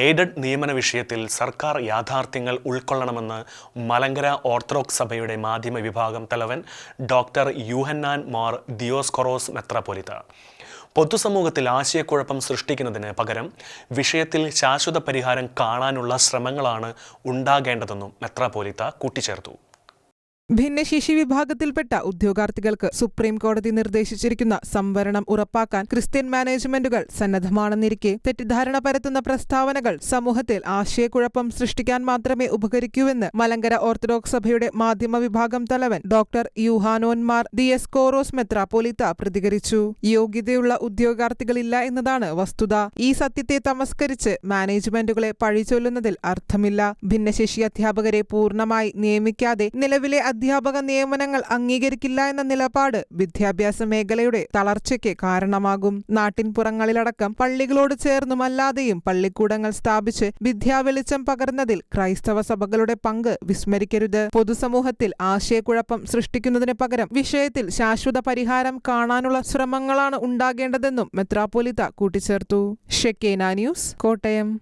Aided നിയമന വിഷയത്തിൽ സർക്കാർ യാഥാർത്ഥ്യങ്ങൾ ഉൾക്കൊള്ളണമെന്ന് മലങ്കര ഓർത്തഡോക്സ് സഭയുടെ മാധ്യമ വിഭാഗം തലവൻ ഡോക്ടർ യുഹന്നാൻ മാർ ദിയോസ്കൊറോസ് മെത്രാപ്പൊലിത്ത. പൊതുസമൂഹത്തിൽ ആശയക്കുഴപ്പം സൃഷ്ടിക്കുന്നതിന് പകരം വിഷയത്തിൽ ശാശ്വത പരിഹാരം കാണാനുള്ള ശ്രമങ്ങളാണ് ഉണ്ടാകേണ്ടതെന്നും മെത്രാപ്പൊലിത്ത കൂട്ടിച്ചേർത്തു. ഭിന്നശേഷി വിഭാഗത്തിൽപ്പെട്ട ഉദ്യോഗാർത്ഥികൾക്ക് സുപ്രീം കോടതി നിർദ്ദേശിച്ചിരിക്കുന്ന സംവരണം ഉറപ്പാക്കാൻ ക്രിസ്ത്യൻ മാനേജ്മെന്റുകൾ സന്നദ്ധമാണെന്നിരിക്കെ തെറ്റിദ്ധാരണ പരത്തുന്ന പ്രസ്താവനകൾ സമൂഹത്തിൽ ആശയക്കുഴപ്പം സൃഷ്ടിക്കാൻ മാത്രമേ ഉപകരിക്കൂവെന്ന് മലങ്കര ഓർത്തഡോക്സ് സഭയുടെ മാധ്യമ വിഭാഗം തലവൻ ഡോക്ടർ യുഹാനോൻമാർ കോറോസ് മെത്രാപ്പോലിത്ത പ്രതികരിച്ചു. യോഗ്യതയുള്ള ഉദ്യോഗാർത്ഥികളില്ല എന്നതാണ് വസ്തുത. ഈ സത്യത്തെ തമസ്കരിച്ച് മാനേജ്മെന്റുകളെ പഴിചൊല്ലുന്നതിൽ അർത്ഥമില്ല. ഭിന്നശേഷി അധ്യാപകരെ പൂർണമായി നിയമിക്കാതെ നിലവിലെ അധ്യാപക നിയമനങ്ങൾ അംഗീകരിക്കില്ല എന്ന നിലപാട് വിദ്യാഭ്യാസ മേഖലയുടെ തളർച്ചയ്ക്ക് കാരണമാകും. നാട്ടിൻപുറങ്ങളിലടക്കം പള്ളികളോട് ചേർന്നുമല്ലാതെയും പള്ളിക്കൂടങ്ങൾ സ്ഥാപിച്ച് വിദ്യാവെളിച്ചം പകർന്നതിൽ ക്രൈസ്തവ സഭകളുടെ പങ്ക് വിസ്മരിക്കരുത്. പൊതുസമൂഹത്തിൽ ആശയക്കുഴപ്പം സൃഷ്ടിക്കുന്നതിന് പകരം വിഷയത്തിൽ ശാശ്വത പരിഹാരം കാണാനുള്ള ശ്രമങ്ങളാണ് ഉണ്ടാകേണ്ടതെന്നും മെത്രാപ്പൊലിത്ത കൂട്ടിച്ചേർത്തു. Shekinah news Kottayam.